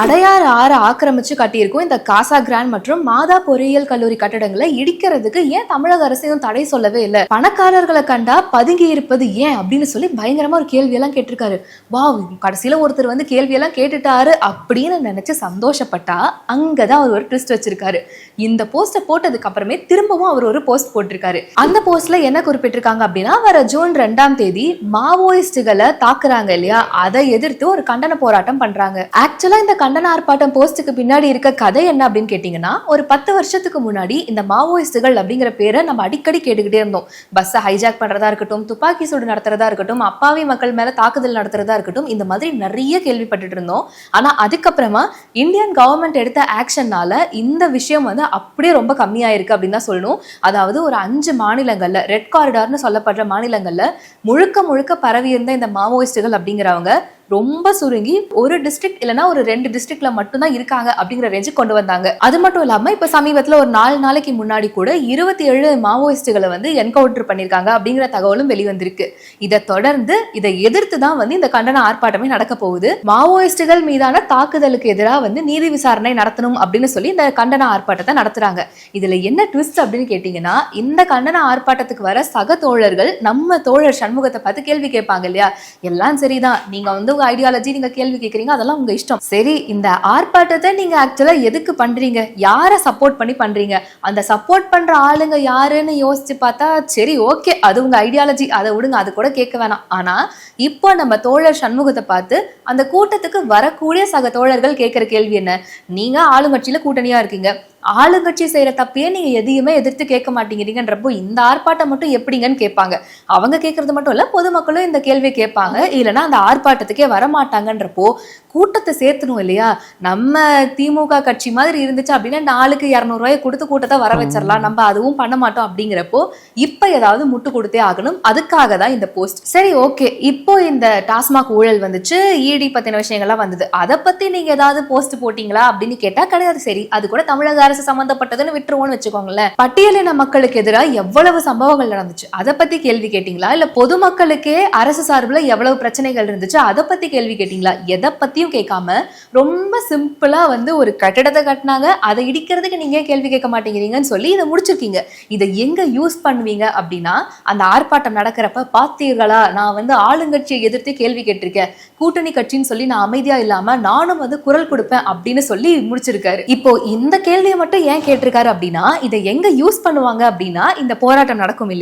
அடையாறு ஆறு ஆக்கிரமிச்சு கட்டியிருக்கும் இந்த காசா கிராண்ட் மற்றும் மாதா பொறியியல் கல்லூரி கட்டடங்களை இடிக்கிறதுக்கு ஏன் தமிழக அரசு எதுவும் தடை சொல்லவே இல்லை? பணக்காரர்களை கண்டா பதுங்கி இருப்பது ஏன் அப்படின்னு சொல்லி பயங்கரமா ஒரு கேள்வியெல்லாம் கேட்டிருக்காரு. வா கடைசியில ஒருத்தர் வந்து கேள்வியெல்லாம் கேட்டுட்டாரு அப்படின்னு நினைச்சு சந்தோஷப்பட்டா அங்கதான் அவர் ஒரு ட்விஸ்ட் வச்சிருக்காரு. இந்த போஸ்ட போட்டதுக்கு அப்புறமே திரும்பவும் அவர் ஒரு போஸ்ட் போட்டிருக்காரு. அந்த போஸ்ட்ல என்ன குறிப்பிட்டிருக்காங்க அப்படின்னா வர ஜூன் ரெண்டாம் தேதி மாவோயிஸ்டுகளை தாக்குறாங்க இல்லையா? அதை எதிர்த்து ஒரு கண்டன போராட்டம் பண்றாங்க. ஆக்சுவலா இந்த கண்டன ஆர்ப்பாட்டம் போஸ்ட்டுக்கு பின்னாடி இருக்க கதை என்ன அப்படின்னு கேட்டிங்கன்னா ஒரு பத்து வருஷத்துக்கு முன்னாடி இந்த மாவோயிஸ்டுகள் அப்படிங்கிற பேரை நம்ம அடிக்கடி கேட்டுக்கிட்டே இருந்தோம். பஸ்ஸை ஹைஜாக் பண்ணுறதா இருக்கட்டும் துப்பாக்கி சூடு நடத்துறதா இருக்கட்டும் அப்பாவி மக்கள் மேலே தாக்குதல் நடத்துறதா இருக்கட்டும் இந்த மாதிரி நிறைய கேள்விப்பட்டுட்டு இருந்தோம். ஆனால் அதுக்கப்புறமா இந்தியன் கவர்மெண்ட் எடுத்த ஆக்ஷன்னால இந்த விஷயம் வந்து அப்படியே ரொம்ப கம்மியாயிருக்கு அப்படின்னு தான் சொல்லணும். அதாவது ஒரு அஞ்சு மாநிலங்களில் ரெட் காரிடார்னு சொல்லப்படுற மாநிலங்களில் முழுக்க முழுக்க பரவி இருந்த இந்த மாவோயிஸ்டுகள் அப்படிங்கிறவங்க ரொம்ப சுருங்கி ஒரு டிஸ்ட்ரிக்ட் இல்லைன்னா ஒரு ரெண்டு டிஸ்ட்ரிக்ட்ல மட்டும்தான் இருக்காங்க அப்படிங்கிற ரேஞ்சு கொண்டு வந்தாங்க. அது மட்டும் இல்லாம இப்ப சமீபத்துல ஒரு நாலு நாளைக்கு முன்னாடி கூட இருபத்தி ஏழு மாவோயிஸ்டுகளை வந்து என்கவுண்டர் பண்ணிருக்காங்க அப்படிங்கிற தகவலும் வெளிவந்திருக்கு. இதை தொடர்ந்து இதை எதிர்த்து தான் வந்து இந்த கண்டன ஆர்ப்பாட்டமே நடக்க போகுது. மாவோயிஸ்டுகள் மீதான தாக்குதலுக்கு எதிராக வந்து நீதி விசாரணை நடத்தணும் அப்படின்னு சொல்லி இந்த கண்டன ஆர்ப்பாட்டத்தை நடத்துறாங்க. இதுல என்ன ட்விஸ்ட் அப்படின்னு கேட்டீங்கன்னா இந்த கண்டன ஆர்ப்பாட்டத்துக்கு வர சக தோழர்கள் நம்ம தோழர் சண்முகத்தை பார்த்து கேள்வி கேட்பாங்க இல்லையா? எல்லாம் சரிதான். நீங்க வந்து உங்க ஐடியாலஜி நீங்க கேள்வி கேட்கறீங்க அதெல்லாம் உங்க இஷ்டம். சரி இந்த ஆர்ப்பாட்டத்தை நீங்க ஆக்சுவலா எதுக்கு பண்றீங்க? யாரை சப்போர்ட் பண்ணி பண்றீங்க? அந்த சப்போர்ட் பண்ற ஆளுங்க யாருன்னு யோசிச்சு பார்த்தா சரி ஓகே அது உங்க ஐடியாலஜி அதை விடுங்க அது கூட கேட்க வேணாம். ஆனா இப்போ நம்ம தோழர் சண்முகத்தை பார்த்து அந்த கூட்டத்துக்கு வரக்கூடிய சக தோழர்கள் கேட்கிற கேள்வி என்ன? நீங்க ஆளுங்கட்சியில கூட்டணியா இருக்கீங்க. ஆளுங்கட்சி செய்யற தப்பையே நீங்க எதையுமே எதிர்த்து கேட்க மாட்டேங்கிறீங்கன்றப்போ இந்த ஆர்ப்பாட்டம் மட்டும் எப்படிங்கன்னு கேட்பாங்க. அவங்க கேட்கறது மட்டும் இல்ல பொதுமக்களும் இந்த கேள்வியை கேட்பாங்க. இல்லைன்னா அந்த ஆர்ப்பாட்டத்துக்கே வரமாட்டாங்கன்றப்போ கூட்டத்தை சேர்த்தணும் இல்லையா? நம்ம திமுக கட்சி மாதிரி இருந்துச்சு அப்படின்னா நாளுக்கு இரநூறுவாயை கொடுத்து கூட்டத்தை வர வச்சிடலாம் நம்ம அதுவும் பண்ண மாட்டோம் அப்படிங்கிறப்போ இப்ப ஏதாவது முட்டு கொடுத்தே ஆகணும். அதுக்காக தான் இந்த போஸ்ட். சரி ஓகே. இப்போ இந்த டாஸ்மாக் ஊழல் வந்துச்சு இடி பத்தின விஷயங்கள்லாம் வந்தது. அதை பத்தி நீங்க ஏதாவது போஸ்ட் போட்டீங்களா அப்படின்னு கேட்டா கிடையாது. சரி அது கூட தமிழக அரசு சம்பந்தப்பட்டதுன்னு விட்டுருவோம்னு வச்சுக்கோங்களேன். பட்டியலின மக்களுக்கு எதிராக எவ்வளவு சம்பவங்கள் நடந்துச்சு? அதை பத்தி கேள்வி கேட்டீங்களா? இல்ல பொதுமக்களுக்கே அரசு சார்பில் எவ்வளவு பிரச்சனைகள் இருந்துச்சு? அதை பத்தி கேள்வி கேட்டீங்களா? எதை பத்தியும் கேட்காம ரொம்ப சிம்பிளா வந்து ஒரு கட்டடத்தை கட்டினாங்க. அதை இடிக்கிறதுக்கு நீங்க ஏன் கேள்வி கேட்க மாட்டேங்கிறீங்கன்னு சொல்லி இதை முடிச்சிருக்கீங்க. இதை எங்க யூஸ் பண்ணுவீங்க அப்படின்னா அந்த ஆர்ப்பாட்டம் நடக்கிறப்ப பார்த்தீர்களா? நான் வந்து ஆளுங்கட்சியை எதிர்த்து கேள்வி கேட்டிருக்கேன். கூட்டணி கட்சின்னு சொல்லி நான் அமைதியா இல்லாம நானும் வந்து குரல் கொடுப்பேன் அப்படின்னு சொல்லி முடிச்சிருக்காரு. இப்போ இந்த கேள்வியை மட்டும் ஏன் கேட்டிருக்காரு அப்படின்னா இதை எங்க யூஸ் பண்ணுவாங்க அப்படின்னா இந்த போராட்டம் நடக்கும் இல்லையா?